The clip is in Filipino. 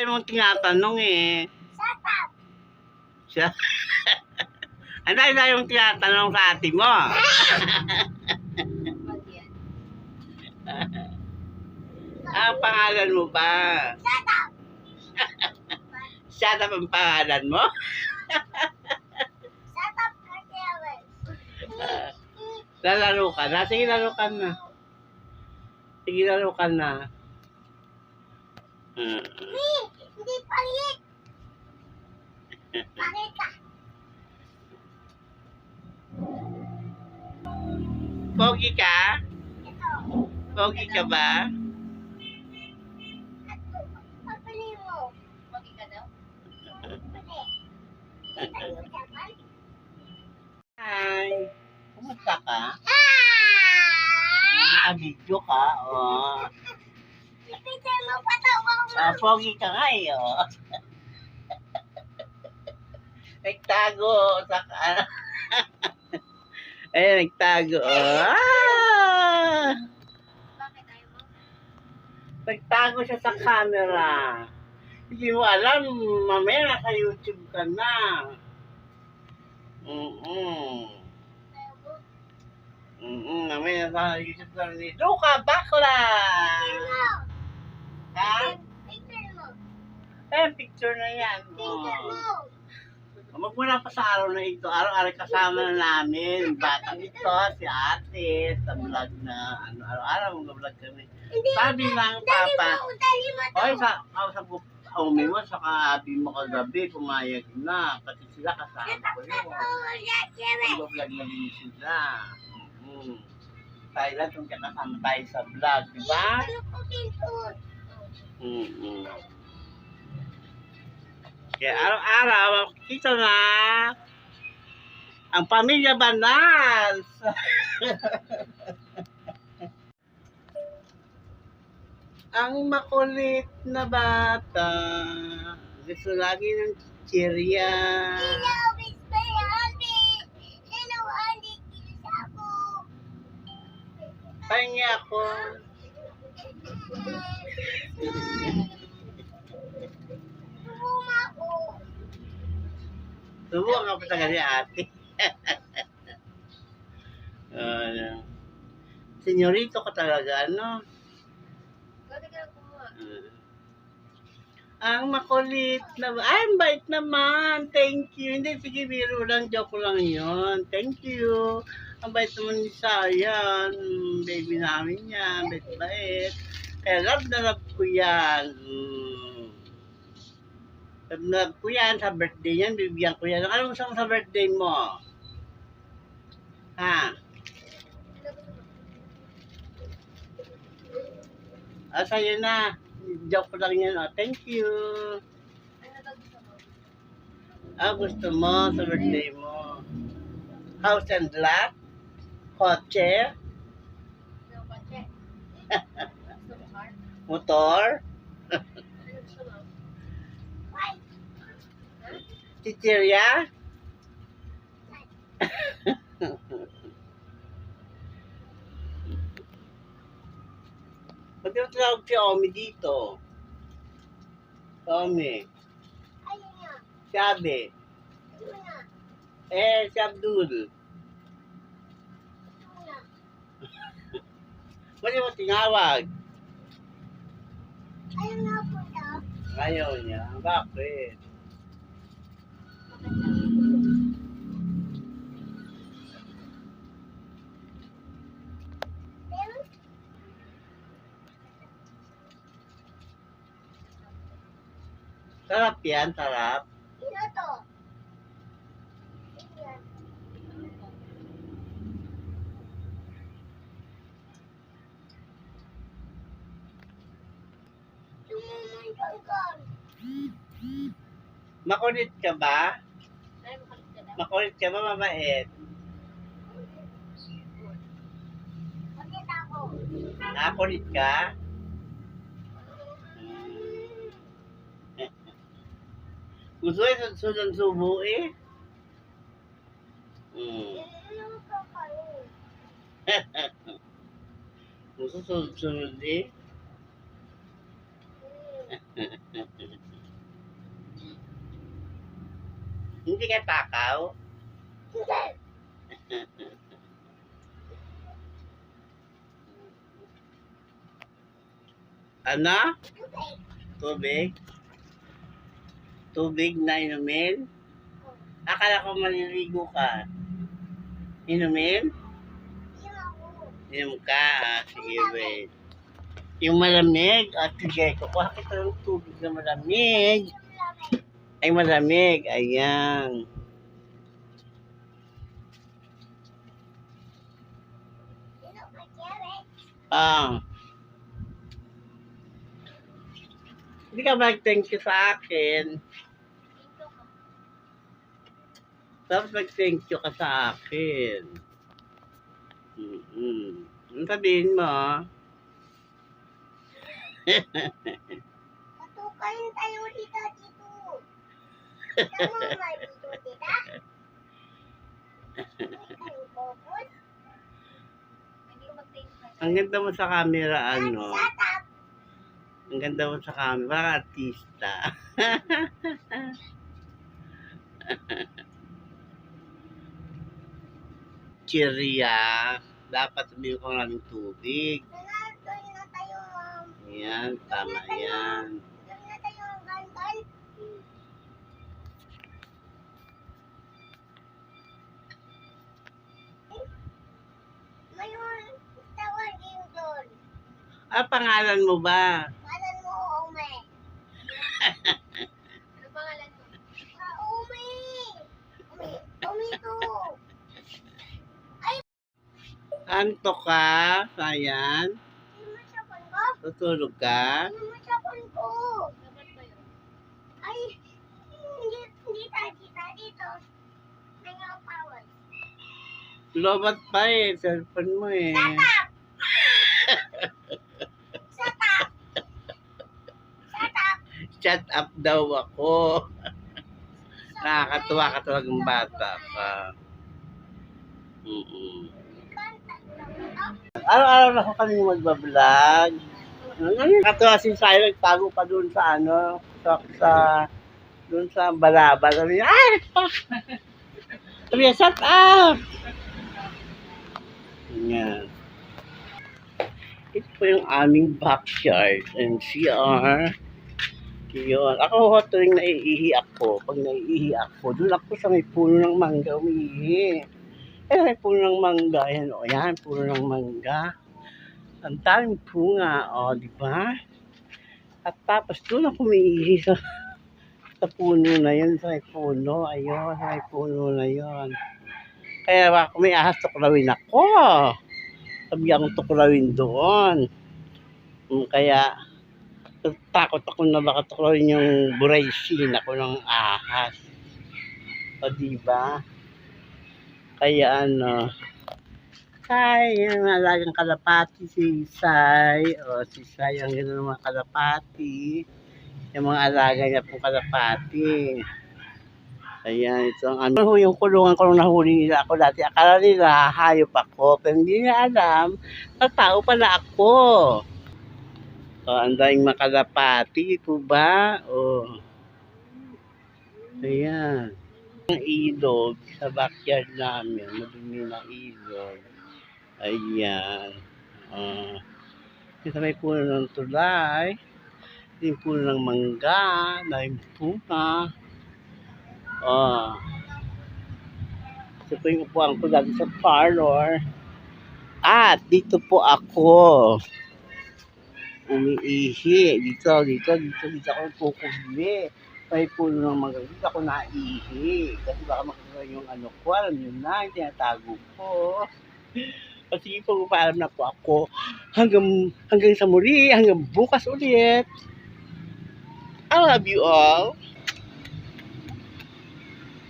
Tayo mong tinatanong eh. Shut up! Siya. Ano tayo yung tinatanong sa ate mo? Ang pangalan mo ba? Shut up! Siya na ang pangalan mo? Shut up, Carteles! Lalaro ka na? Sige, laro ka na. Sige, laro ka na. Hmm. Pangit! Pangit ka! Pogi ka? Ito. Pogi ka ba? Papali mo. Wag ka daw. Hi. Kumusta ka? Ah! Nakabidyo ka? Oh. Ipicture mo pa. Ah, pogi ka nga eh, oh. Nagtago sa ka. Ayun, nagtago. Ah! Nagtago siya sa camera. Hindi mo alam, mamaya nasa YouTube ka na. Mm-mm. Tayo mo. Mm-mm, mamaya nasa YouTube ka na ni Luka Bakla. Ha? Eh, picture na yan. Oh. mo. Magmula pa sa araw na ito, araw-araw kasama na namin. Batang ito, si ate, sa vlog na, ano, araw-araw mag-vlog kami. Sabi ng Dali papa, mo. Dali mo. Oy, sa, oh, sa umi mo, saka abi mo kagabi, pumayag na. Pati sila kasama ko yun. Oh. Mag-vlog na din sila. Mm. Tayo lang kung kasama tayo sa vlog, di ba? Mm-mm. Kaya araw-araw, kita na ang pamilya banal. ang makulit na bata. Gusto lagi ng chichirya. Hello, Miss Bayani. Hello, Andy. Kilisabo. Pahingi ako. Tumuma ako. Subukan ka pa talaga ni ate. Ano. Senyorito ka talaga, ano? Kumuha. Ang makulit na Ay, ang bait naman. Thank you. Hindi, sige, biro lang. Joke lang yon. Thank you. Ang bait naman ni Sayan. Baby namin yan. Bait-bait. Kaya love na love ko yan. Mm. Love ko yan. Sa birthday yan, bibigyan ko yan. Ano gusto mo sa birthday mo? Ha? Ah, sa'yo na. Joke lang yan. Oh. Thank you. Ah, gusto mo sa birthday mo. House and lot? Kotse? Motor? Ano gusto mo? Why? Chichirya? Ba't yung tawag si Omi dito? Omi. Si Abe. Eh, si Abdul. Ba't mo tinawag? Ayun nga po daw. Ayaw niya. Bakit Sarap yan, sarap. Sino to? Makulit ka ba? Makulit ka? Makulit ba, mabait? Bakit ako? Nakulit ka? Gusto ay sunod subo eh. Hmm. Gusto sunod sunod eh. Hindi ka takaw? Hindi. Ano? Tubig. Tubig? Tubig na inumin? Akala ko maliligo ka. Inumin? Inom ka. Ah, sige, wait. Yung malamig. At sige, kukuha kita ng tubig na malamig. Ay, malamig. Ayan. Ah. Hindi ka mag-thank you sa akin. Tapos mag-thank you ka sa akin. Mm-mm. Ano sabihin mo? Patukayin tayo dito dito. Tama ba dito, tita? Na. Ang ganda mo sa camera, ano? Up! Ang ganda mo sa camera. Parang artista. Cheeria. Dapat sabihin ko ng tubig. Ayan, tama yan. Ah, pangalan mo ba? Malan mo, Ome. Ano pangalan mo? Ah, Ome! Ome, Ome to. Anto ka? Ko? Tutulog ka? Ay, hindi, hindi tayo dito. Dito. May nga power. Lobat pa eh. Cellphone mo eh. Shut up! Shut up! Shut up! Shut up daw ako. Nakakatuwa ka talagang bata ka. Mm-mm. Araw-araw na ako kami magbablog. Nakakatuwa si Sayo, nagtago pa doon sa ano, sa, sa doon sa balaba. Sabi niya, ay! Sabi niya, shut up! Yan. Ito po yung aming backyard and CR. Yun. Ako ho, tuwing naiihi ako, pag naiihi ako, doon ako sa may puno ng mangga umiihi. Eh, puno ng mangga. Yan, o yan, puno ng mangga. Ang daming punga, o, di ba? At tapos doon ako umiihi sa, sa puno na yun, sa puno. Ayun, sa puno na yun. Kaya baka may ahas, tuklawin ako. Sabi akong tuklawin doon. Mm, Kaya, takot ako na baka tuklawin yung buraysin ako ng ahas. O, di ba? Kaya ano, Say, yung alagang kalapati, si Say, o si Say, ang ganda ng mga kalapati. Yung mga alaga niya pong kalapati. Ayan, ito ang ano, yung kulungan ko nung nahuli nila ako dati. Akala nila hayop ako, pero hindi niya alam na tao pala ako. O, ang daming mga kalapati po ba? O. Ayan. Ang ilog sa backyard namin, madumi na ilog. Ayan. Uh, ito may puno ng tulay. Yung puno ng mangga, na yung bunga. Oh. Ito po yung upuan ko dati sa parlor. At dito po ako umiihi. Dito, dito, dito, dito ako kukubli. May puno ng mangga. Dito ako naihi. Kasi baka makikita yung ano ko. Alam nyo na, yung tinatago ko. Kasi po, paalam na po ako. Hanggang, hanggang sa muli, hanggang bukas ulit. I love you all.